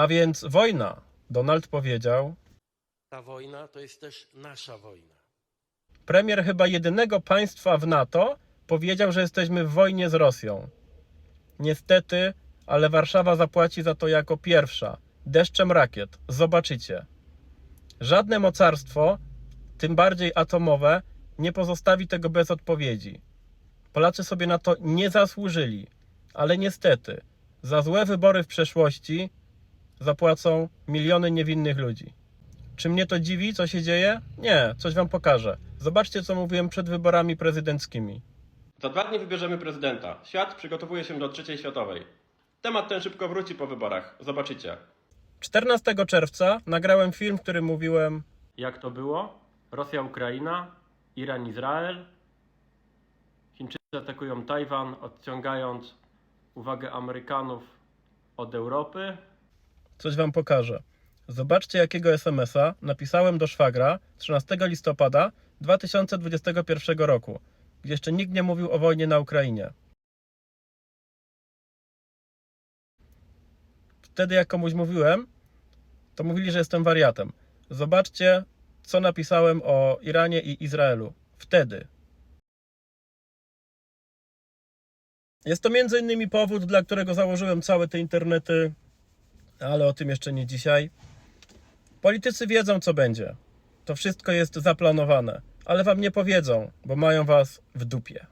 A więc wojna. Donald powiedział. Ta wojna to jest też nasza wojna. Premier chyba jedynego państwa w NATO powiedział, że jesteśmy w wojnie z Rosją. Niestety, ale Warszawa zapłaci za to jako pierwsza. Deszczem rakiet. Zobaczycie. Żadne mocarstwo, tym bardziej atomowe, nie pozostawi tego bez odpowiedzi. Polacy sobie na to nie zasłużyli, ale niestety, za złe wybory w przeszłości zapłacą miliony niewinnych ludzi. Czy mnie to dziwi, co się dzieje? Nie, coś wam pokażę. Zobaczcie, co mówiłem przed wyborami prezydenckimi. Za dwa dni wybierzemy prezydenta. Świat przygotowuje się do trzeciej światowej. Temat ten szybko wróci po wyborach. Zobaczycie. 14 czerwca nagrałem film, w którym mówiłem jak to było? Rosja, Ukraina, Iran, Izrael. Chińczycy atakują Tajwan, odciągając uwagę Amerykanów od Europy. Coś wam pokażę. Zobaczcie, jakiego SMS-a napisałem do szwagra 13 listopada 2021 roku, gdzie jeszcze nikt nie mówił o wojnie na Ukrainie. Wtedy, jak komuś mówiłem, to mówili, że jestem wariatem. Zobaczcie, co napisałem o Iranie i Izraelu. Wtedy. Jest to między innymi powód, dla którego założyłem całe te internety, ale o tym jeszcze nie dzisiaj. Politycy wiedzą, co będzie. To wszystko jest zaplanowane, ale wam nie powiedzą, bo mają was w dupie.